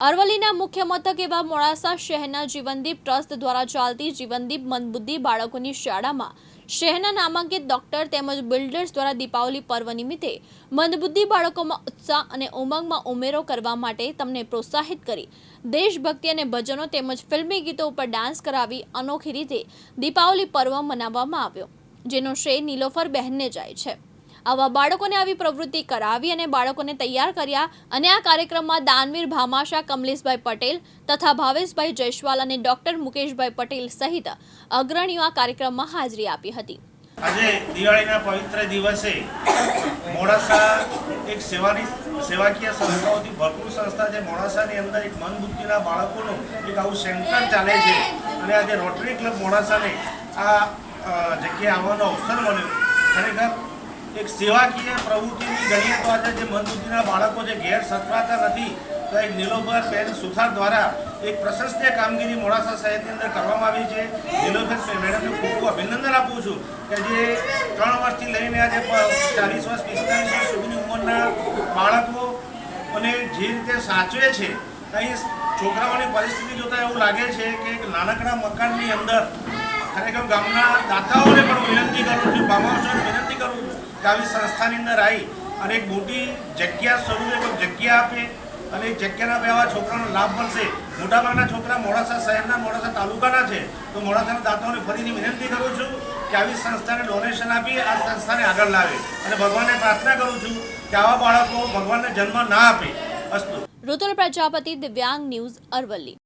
અરવલ્લીના મુખ્ય મથક એવા મોડાસા શહેરના જીવનદીપ ટ્રસ્ટ દ્વારા ચાલતી જીવનદીપ મંદબુદ્ધિ બાળકોની શાળામાં શહેરના નામાંકિત ડોક્ટર તેમજ બિલ્ડર્સ દ્વારા દીપાવલી પર્વ નિમિત્તે મંદબુદ્ધિ બાળકોમાં ઉત્સાહ અને ઉમંગમાં ઉમેરો કરવા માટે તમને પ્રોત્સાહિત કરી દેશભક્તિ અને ભજનો તેમજ ફિલ્મી ગીતો ઉપર ડાન્સ કરાવી અનોખી રીતે દીપાવલી પર્વ મનાવવામાં આવ્યો, જેનો શ્રેય નીલોફર બહેનને જાય છે. આવા બાળકોને આવી પ્રવૃત્તિ કરાવી અને બાળકોને તૈયાર કર્યા અને આ કાર્યક્રમમાં દાનવીર ભામાશા, કમલેશભાઈ પટેલ તથા ભાવેશભાઈ જયસ્વાલ અને ડોક્ટર મુકેશભાઈ પટેલ સહિત અગ્રણીઓ આ કાર્યક્રમમાં હાજરી આપી હતી. આજે દિવાળીના પવિત્ર દિવસે મોડાસા એક સેવાની સેવાકીય સંસ્થાઓથી ભરપૂર સંસ્થા છે. મોડાસાની અંદર એક મનબુદ્ધિના બાળકોનું એક આવું સેન્ટર ચાલે છે. અને આજે રોટરી ક્લબ મોડાસાને આ જગ્યાએ આવવાનો અવસર મળ્યો. ખરેખર એક સેવાકીય પ્રવૃત્તિની ગણીએ તો આજે જે મનબુદ્ધિના બાળકો જે ઘેર સચવાતા નથી, તો એક નીલોફર બેન સુથાર દ્વારા એક પ્રશંસનીય કામગીરી મોડાસા શહેરની અંદર કરવામાં આવી છે. નીલોફર મેડમને ખૂબ ખૂબ અભિનંદન આપું છું કે જે ત્રણ વર્ષથી લઈને આજે ચાલીસ વર્ષ, પિસ્તાલીસ વર્ષ સુધીની ઉંમરના બાળકો અને જે રીતે સાચવે છે અહીં છોકરાઓની પરિસ્થિતિ જોતાં એવું લાગે છે કે એક નાનકડા મકાનની અંદર ખરેખર ગામના દાતાઓને પણ વિનંતી કરું છું. બામાઓને કરું આવી સંસ્થાની અંદર આવી અને એક મોટી જગ્યા સ્વરૂપે જગ્યા આપે અને જગ્યાના બે આવા છોકરાનો લાભ મળશે. મોટાભાગના છોકરા મોડાસા શહેરના, મોડાસા તાલુકાના છે. તો મોડાસાના દાતાઓને ફરીથી વિનંતી કરું છું કે આવી સંસ્થાને ડોનેશન આપી, આ સંસ્થાને આગળ લાવે. અને ભગવાનને પ્રાર્થના કરું છું કે આવા બાળકો ભગવાનને જન્મ ના આપે. અસ્તુ. ઋતુલ પ્રજાપતિ દિવ્યાંગ ન્યૂઝ અરવલ્લી.